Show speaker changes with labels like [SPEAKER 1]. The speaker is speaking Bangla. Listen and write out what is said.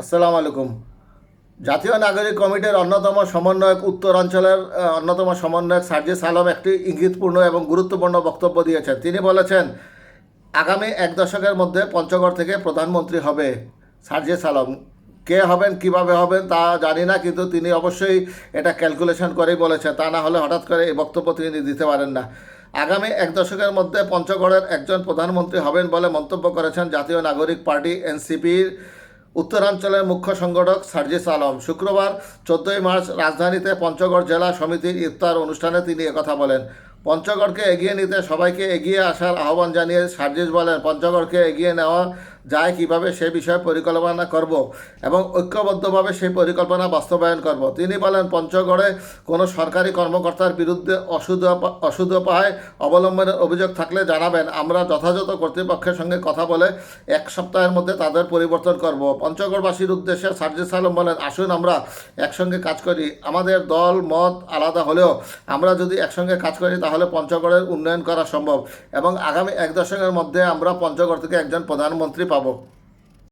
[SPEAKER 1] আসসালামু আলাইকুম। জাতীয় নাগরিক কমিটির অন্যতম সমন্বয়ক উত্তরাঞ্চলের অন্যতম সমন্বয়ক সার্জিস আলম একটি ইঙ্গিতপূর্ণ এবং গুরুত্বপূর্ণ বক্তব্য দিয়েছেন। তিনি বলেছেন, আগামী এক দশকের মধ্যে পঞ্চগড় থেকে প্রধানমন্ত্রী হবে সার্জিস আলম। কে হবেন, কীভাবে হবেন তা জানি না, কিন্তু তিনি অবশ্যই এটা ক্যালকুলেশন করেই বলেছেন। তা না হলে হঠাৎ করে এই বক্তব্য তিনি দিতে পারেন না। আগামী এক দশকের মধ্যে পঞ্চগড়ের একজন প্রধানমন্ত্রী হবেন বলে মন্তব্য করেছেন জাতীয় নাগরিক পার্টি এনসিপির উত্তরাঞ্চলের মুখ্য সংগঠক সার্জিস আলম। শুক্রবার চোদ্দই মার্চ রাজধানীতে পঞ্চগড় জেলা সমিতির ইফতার অনুষ্ঠানে তিনি একথা বলেন। পঞ্চগড়কে এগিয়ে নিতে সবাইকে এগিয়ে আসার আহ্বান জানিয়ে সার্জিস বলেন, পঞ্চগড়কে এগিয়ে নেওয়া যায় কীভাবে সে বিষয়ে পরিকল্পনা করব এবং ঐক্যবদ্ধভাবে সেই পরিকল্পনা বাস্তবায়ন করব। তিনি বলেন, পঞ্চগড়ে কোনো সরকারি কর্মকর্তার বিরুদ্ধে অসুধ অসুধপায় অবলম্বনের অভিযোগ থাকলে জানাবেন, আমরা যথাযথ কর্তৃপক্ষের সঙ্গে কথা বলে এক সপ্তাহের মধ্যে তাদের পরিবর্তন করব। পঞ্চগড়বাসীর উদ্দেশ্যে সার্জিস আলম বলেন, আসুন আমরা একসঙ্গে কাজ করি। আমাদের দল, মত আলাদা হলেও আমরা যদি একসঙ্গে কাজ করি, তাহলে পঞ্চগড়ের উন্নয়ন করা সম্ভব এবং আগামী এক দশকের মধ্যে আমরা পঞ্চগড় থেকে একজন প্রধানমন্ত্রী পাবো।